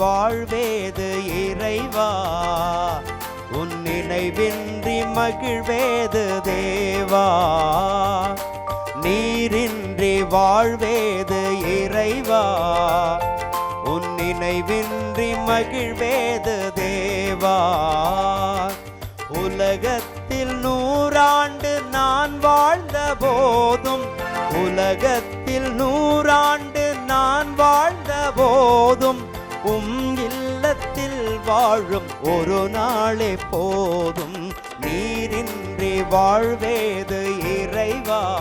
வாழ்வேது இறைவா. உன் நினைவின்றி மகிழ்வேது தேவா. நீரின்றி வாழ்வேது இறைவா. உன் நினைவின்றி மகிழ்வேது தேவா. உலகத்தில் நூறாண்டு நான் வாழ்ந்த போதும் உலகத்தில் நூறாண்டு நான் வாழ்ந்த போதும் உம் இல்லத்தில் வாழும் ஒரு நாளே போதும். நீரின்றி வாழ்வேது இறைவா.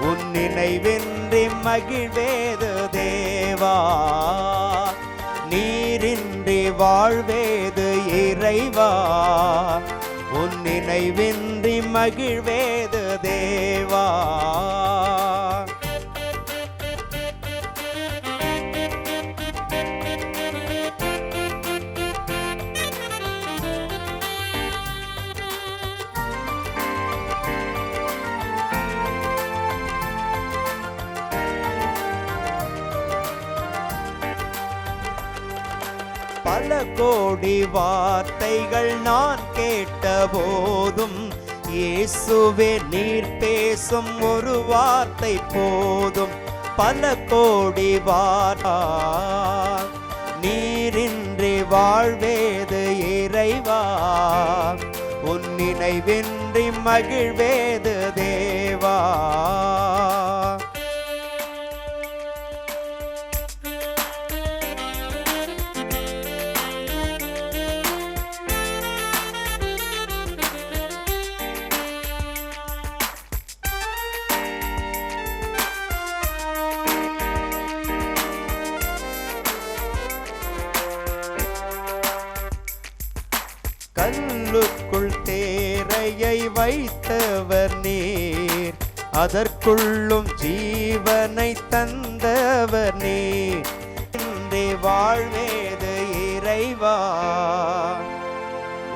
உன் நினைவின்றி மகிழ்வேது தேவா. நீரின்றி வாழ்வேது இறைவா. உன் நினைவின்றி மகிழ்வேது தேவா. பல கோடி வார்த்தைகள் நான் கேட்ட போதும் இயேசுவே நீர் பேசும் ஒரு வார்த்தை போதும். பல கோடி வாரா நீரின்றி வாழ்வேது இறைவா? உன் நினைவின்றி மகிழ்வேது தேவா? கல்லுக்குள் தேரையை வைத்தவர் நீர். அதற்குள்ளும் ஜீவனை தந்தவர் நீர். இன்றே வாழ்வேது இறைவா.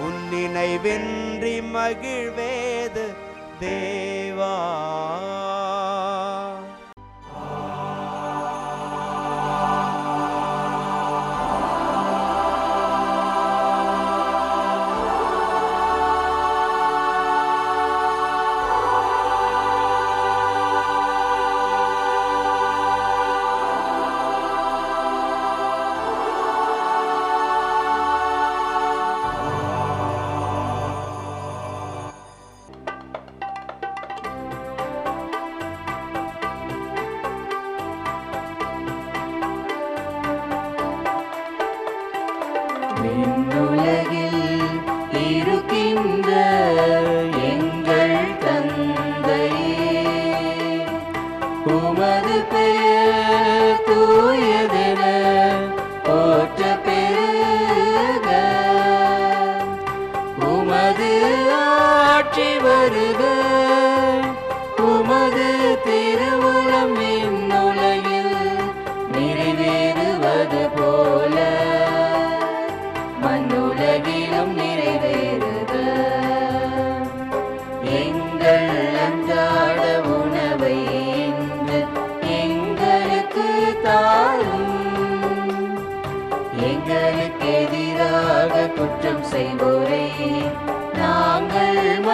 உன் நினைவின்றி மகிழ்வேது தேவா.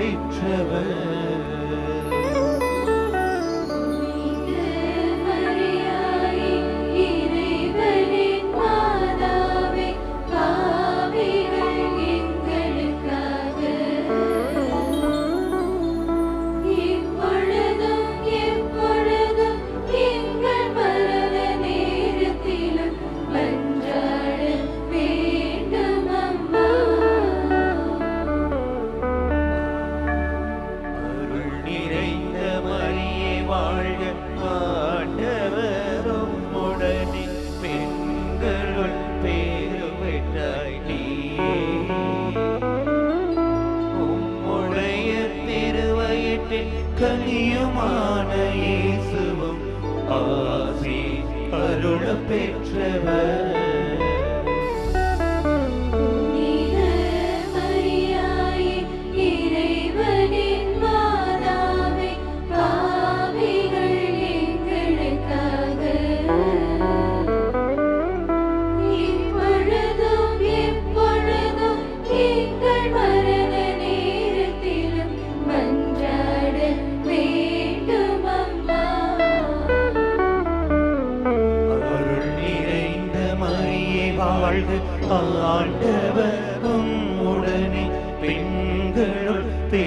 peyçeve வாழ்க ஆண்டவர் உடனே பெண்களுள் பே